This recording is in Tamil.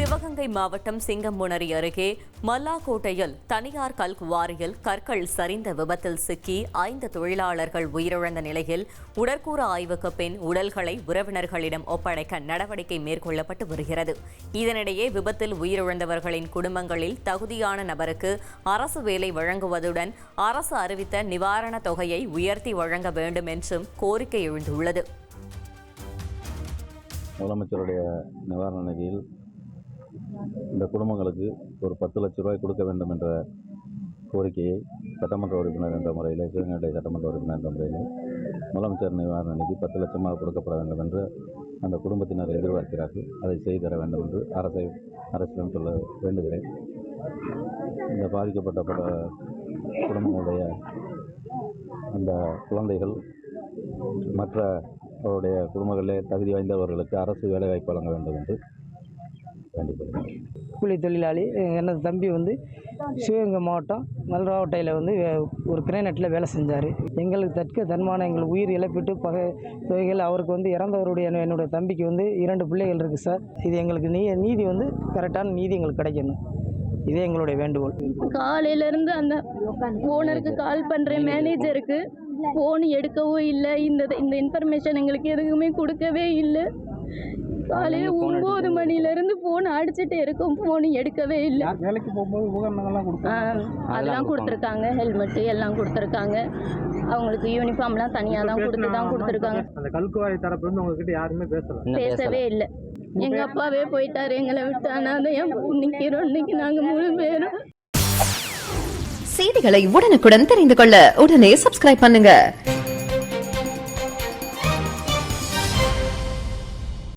சிவகங்கை மாவட்டம் சிங்கம்புணரி அருகே மல்லாக்கோட்டையில் தனியார் கல் குவாரியில் கற்கள் சரிந்த விபத்தில் சிக்கி ஐந்து தொழிலாளர்கள் உயிரிழந்த நிலையில் உடற்கூறு ஆய்வுக்கு பின் உடல்களை உறவினர்களிடம் ஒப்படைக்க நடவடிக்கை மேற்கொள்ளப்பட்டு வருகிறது. இதனிடையே விபத்தில் உயிரிழந்தவர்களின் குடும்பங்களில் தகுதியான நபருக்கு அரசு வேலை வழங்குவதுடன் அரசு அறிவித்த நிவாரணத் தொகையை உயர்த்தி வழங்க வேண்டும் என்றும் கோரிக்கை எழுந்துள்ளது. முதலமைச்சருடைய நிவாரண நிதியில் இந்த குடும்பங்களுக்கு ஒரு பத்து லட்ச ரூபாய் கொடுக்க வேண்டும் என்ற கோரிக்கையை சட்டமன்ற உறுப்பினர் என்ற முறையில் சிவகங்கை சட்டமன்ற உறுப்பினர் என்ற முறையில் முதலமைச்சர் நிவாரண நிதி பத்து லட்சமாக கொடுக்கப்பட வேண்டும் என்று அந்த குடும்பத்தினர் எதிர்பார்க்கிறார்கள். அதை செய்து தர வேண்டும் என்று அரசை அரசிடம் சொல்ல வேண்டுகிறேன். இந்த பாதிக்கப்பட்ட பல குடும்பங்களுடைய அந்த குழந்தைகள் மற்ற அவருடைய குடும்பங்களிலே தகுதி வாய்ந்தவர்களுக்கு அரசு வேலைவாய்ப்பு வழங்க வேண்டும் என்று கூலி தொழிலாளி எனது தம்பி வந்து சிவகங்கை மாவட்டம் மல்ராவட்டையில் வந்து ஒரு கிரேனட்டில் வேலை செஞ்சார். எங்களுக்கு தற்க தன்மான எங்கள் உயிர் இழப்பிட்டு பகை தொகைகள் அவருக்கு வந்து இறந்தவருடைய என்ன- என்னுடைய தம்பிக்கு வந்து இரண்டு பிள்ளைகள் இருக்குது சார். இது எங்களுக்கு நீ நீதி வந்து கரெக்டான நீதி எங்களுக்கு கிடைக்கணும். இதே எங்களுடைய வேண்டுகோள். காலையில இருந்து அந்த ஓனருக்கு கால் பண்றேன் மேனேஜருக்கு ஃபோன் எடுக்கவும் இல்லை. இந்த இந்த இன்ஃபர்மேஷன் எங்களுக்கு எதுவுமே கொடுக்கவே இல்லை. காலையில ஒம்பது மணில இருந்து ஃபோன் அடிச்சுட்டே இருக்கோம். ஃபோன் எடுக்கவே இல்லை. வேலைக்கு போகும்போது அதெல்லாம் கொடுத்துருக்காங்க. ஹெல்மெட்டு எல்லாம் கொடுத்துருக்காங்க. அவங்களுக்கு யூனிஃபார்ம்லாம் தனியாக தான் கொடுத்து தான் கொடுத்துருக்காங்க. அந்த கல்குவாய் தரப்பு வந்து உங்ககிட்ட யாருமே பேசல. பேசவே இல்லை. எங்க அப்பாவே போயிட்டாரு. எங்களை விட்டு அனாதையா நிக்கிறோம் இன்னைக்கு நாங்க மூணு பேரும். செய்திகளை உடனுக்குடன் தெரிந்து கொள்ள உடனே சப்ஸ்கிரைப் பண்ணுங்க.